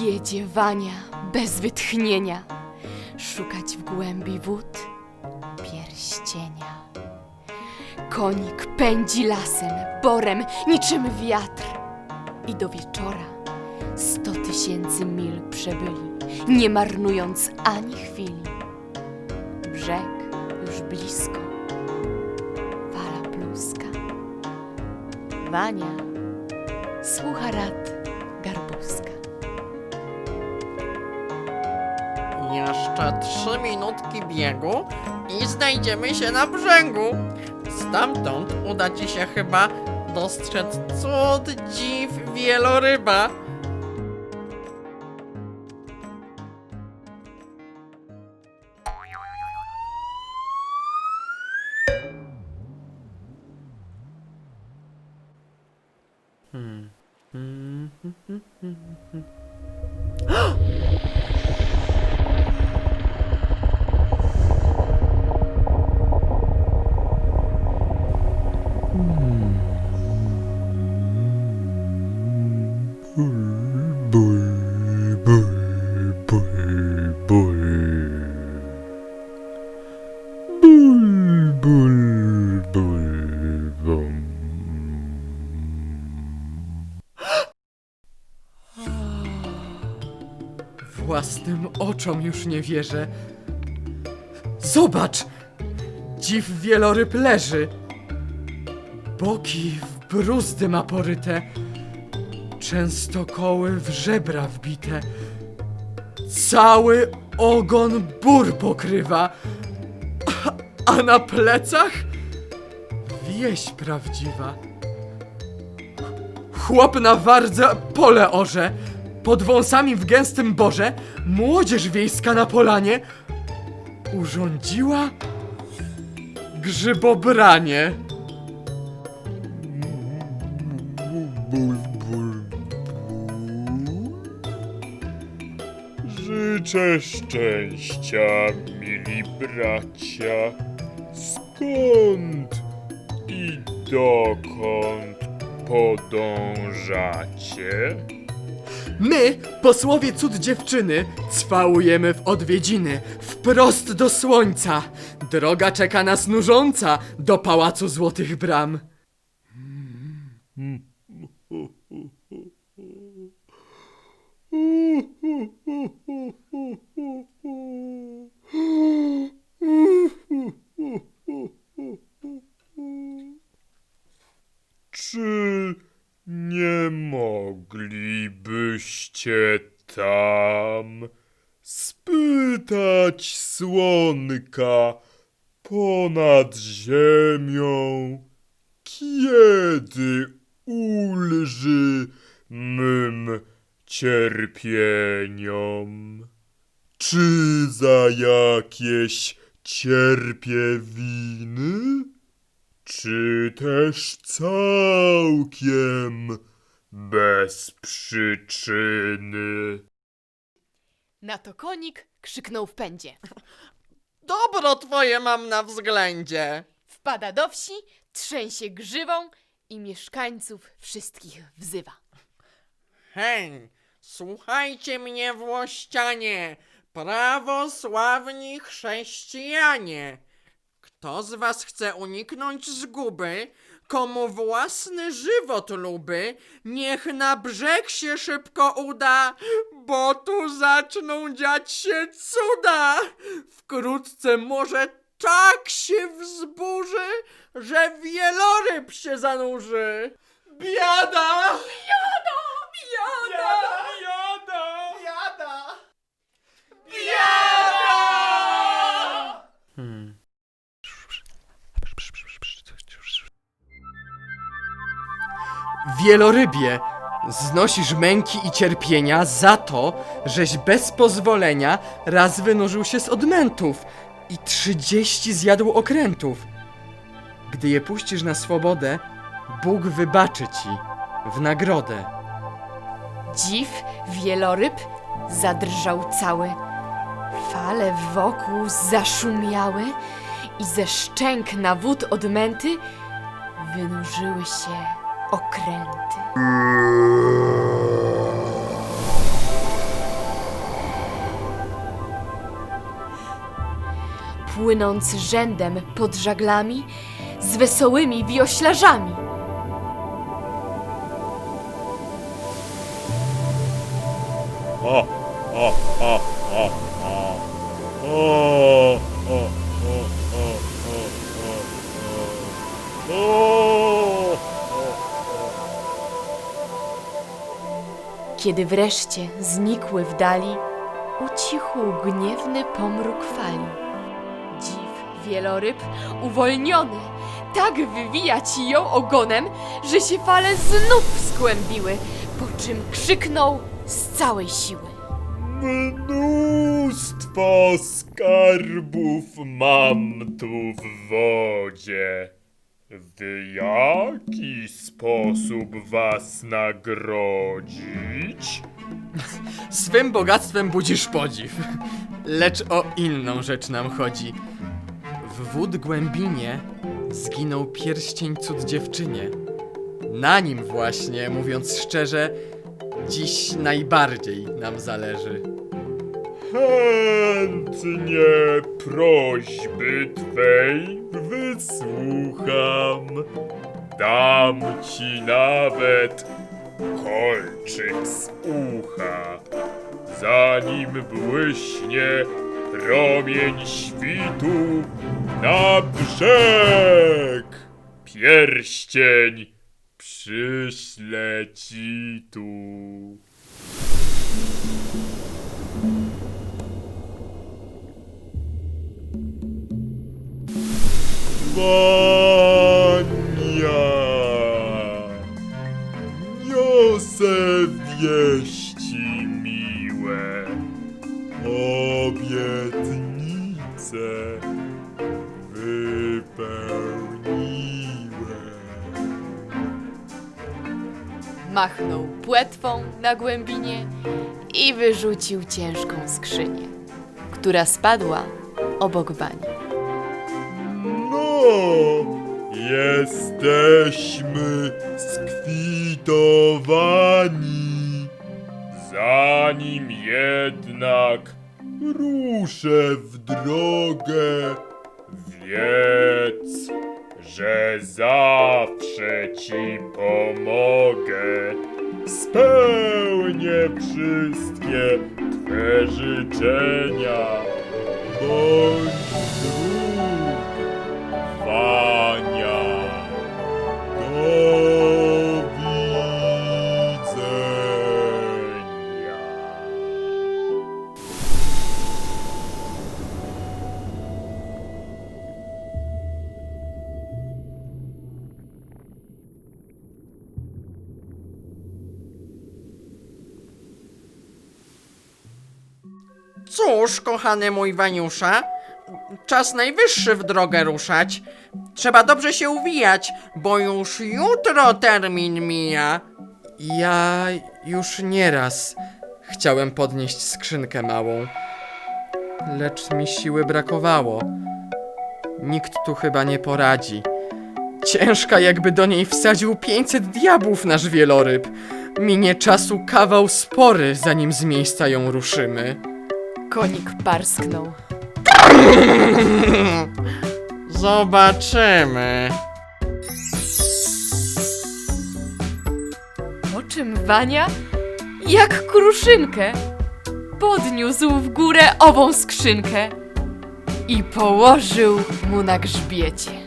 Jedzie Wania bez wytchnienia, szukać w głębi wód pierścienia. Konik pędzi lasem, borem, niczym wiatr. I do wieczora sto tysięcy mil przebyli, nie marnując ani chwili. Brzeg już blisko, fala pluska. Wania słucha rad Jeszcze trzy minutki biegu i znajdziemy się na brzegu. Stamtąd uda ci się chyba dostrzec cud dziw wieloryba. Ból, ból, bum. Własnym oczom już nie wierzę. Zobacz! Dziw wieloryb leży. Boki w bruzdy ma poryte. Często koły w żebra wbite. Cały ogon bór pokrywa. A, na plecach wieś prawdziwa. Chłop na wardze pole orze. Pod wąsami w gęstym borze młodzież wiejska na polanie urządziła grzybobranie. Życzę szczęścia, mili bracia. Skąd i dokąd podążacie? My, posłowie cud dziewczyny, cwałujemy w odwiedziny, wprost do słońca. Droga czeka nas nużąca do pałacu złotych bram. Czy nie moglibyście tam spytać słonka ponad ziemią, kiedy ulży mym cierpieniom? Czy za jakieś cierpie winy? Czy też całkiem bez przyczyny? Na to konik krzyknął w pędzie. Dobro twoje mam na względzie. Wpada do wsi, trzęsie grzywą i mieszkańców wszystkich wzywa. Hej, słuchajcie mnie włościanie, prawosławni chrześcijanie. Kto z was chce uniknąć zguby, komu własny żywot luby, niech na brzeg się szybko uda, bo tu zaczną dziać się cuda. Wkrótce może tak się wzburzy, że wieloryb się zanurzy. Biada! Biada! Wielorybie, znosisz męki i cierpienia za to, żeś bez pozwolenia raz wynurzył się z odmętów i trzydzieści zjadł okrętów. Gdy je puścisz na swobodę, Bóg wybaczy ci w nagrodę. Dziw, wieloryb zadrżał cały. Fale wokół zaszumiały i ze szczęk na wód odmęty wynurzyły się okręty. Płynąc rzędem pod żaglami z wesołymi wioślarzami. Kiedy wreszcie znikły w dali, ucichł gniewny pomruk fali. Dziw wieloryb, uwolniony, tak wywija ci ją ogonem, że się fale znów skłębiły, po czym krzyknął z całej siły. Mnóstwo skarbów mam tu w wodzie. W jaki sposób was nagrodzić? Swym bogactwem budzisz podziw. Lecz o inną rzecz nam chodzi. W wód głębinie zginął pierścień cud dziewczynie. Na nim właśnie, mówiąc szczerze, dziś najbardziej nam zależy. Chętnie prośby twej wysłucham. Dam ci nawet kolczyk z ucha, zanim błyśnie promień świtu na brzeg. Pierścień przyślę ci tu. Wania! Niosę wieści miłe, obietnice wypełniłe. Machnął płetwą na głębinie i wyrzucił ciężką skrzynię, która spadła obok bani. Jesteśmy skwitowani. Zanim jednak ruszę w drogę, wiedz, że zawsze ci pomogę. Spełnię wszystkie twe życzenia. Bądź Cóż, kochany mój Waniusza, czas najwyższy w drogę ruszać. Trzeba dobrze się uwijać, bo już jutro termin mija. Ja już nieraz chciałem podnieść skrzynkę małą, lecz mi siły brakowało. Nikt tu chyba nie poradzi. Ciężka, jakby do niej wsadził 500 diabłów nasz wieloryb. Minie czasu kawał spory, zanim z miejsca ją ruszymy. Konik parsknął. Zobaczymy. Po czym Wania, jak kruszynkę, podniósł w górę ową skrzynkę i położył mu na grzbiecie.